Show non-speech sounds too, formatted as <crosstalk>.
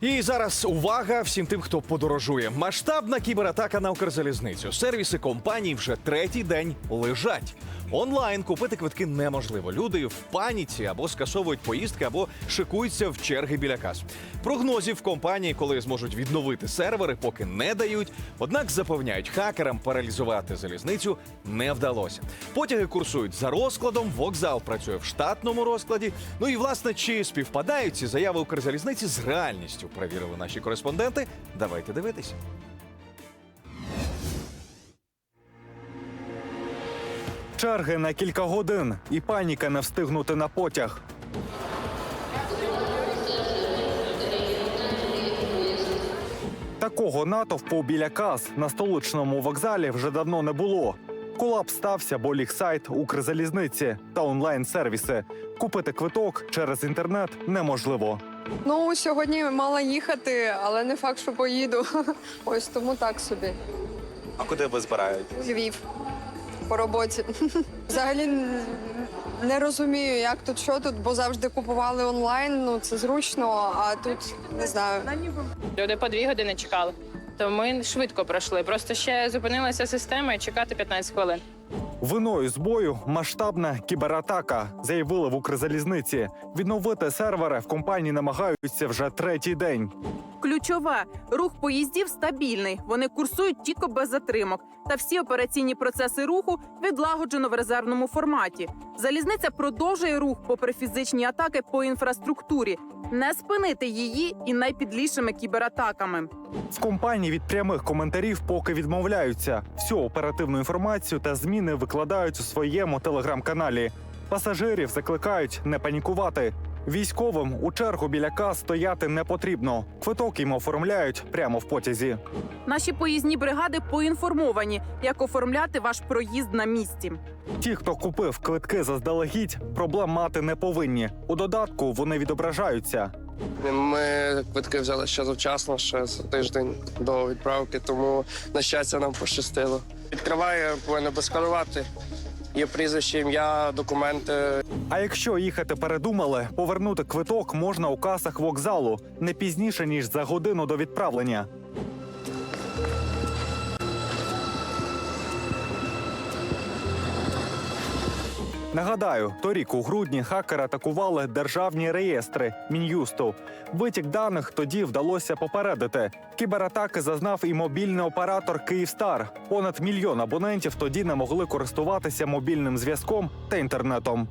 І зараз увага всім тим, хто подорожує. Масштабна кібератака на Укрзалізницю. Сервіси компаній вже третій день лежать. Онлайн купити квитки неможливо. Люди в паніці або скасовують поїздки, або шикуються в черги біля кас. Прогнозів компанії, коли зможуть відновити сервери, поки не дають. Однак запевняють, хакерам паралізувати залізницю не вдалося. Потяги курсують за розкладом, вокзал працює в штатному розкладі. Ну і власне, чи співпадають ці заяви Укрзалізниці з реальністю? Перевірили наші кореспонденти. Давайте дивитися. Черги на кілька годин і паніка не встигнути на потяг. Такого натовпу біля кас на столичному вокзалі вже давно не було. Колапс стався, бо ліг сайт Укрзалізниці та онлайн-сервіси. Купити квиток через інтернет неможливо. Ну, сьогодні мала їхати, але не факт, що поїду. <laughs> Ось тому так собі. А куди ви збираєтесь? Львів по роботі. <laughs> Взагалі не розумію, як тут що тут, бо завжди купували онлайн. Ну це зручно, а тут не знаю. Люди по дві години чекали. То ми швидко пройшли. Просто ще зупинилася система і чекати 15 хвилин. Виною збою масштабна кібератака, заявили в Укрзалізниці. Відновити сервери в компанії намагаються вже третій день. Ключове рух поїздів стабільний. Вони курсують тільки без затримок. Та всі операційні процеси руху відлагоджено в резервному форматі. Залізниця продовжує рух попри фізичні атаки по інфраструктурі. Не спинити її і найпідлішими кібератаками. В компанії від прямих коментарів поки відмовляються. Всю оперативну інформацію та зміни викладають у своєму телеграм-каналі. Пасажирів закликають не панікувати. Військовим у чергу біля кас стояти не потрібно. Квиток їм оформляють прямо в потязі. Наші поїзні бригади поінформовані, як оформляти ваш проїзд на місці. Ті, хто купив квитки заздалегідь, проблем мати не повинні. У додатку вони відображаються. Ми квитки взяли ще завчасно, ще за тиждень до відправки, тому на щастя нам пощастило. Відкриває, повинен безкарувати. Є прізвище, ім'я, документи. А якщо їхати передумали, повернути квиток можна у касах вокзалу не пізніше ніж за годину до відправлення. Нагадаю, торік у грудні хакери атакували державні реєстри мін'юсту. Витік даних тоді вдалося попередити. Кібератаки зазнав і мобільний оператор Київстар. Понад мільйон абонентів тоді не могли користуватися мобільним зв'язком та інтернетом.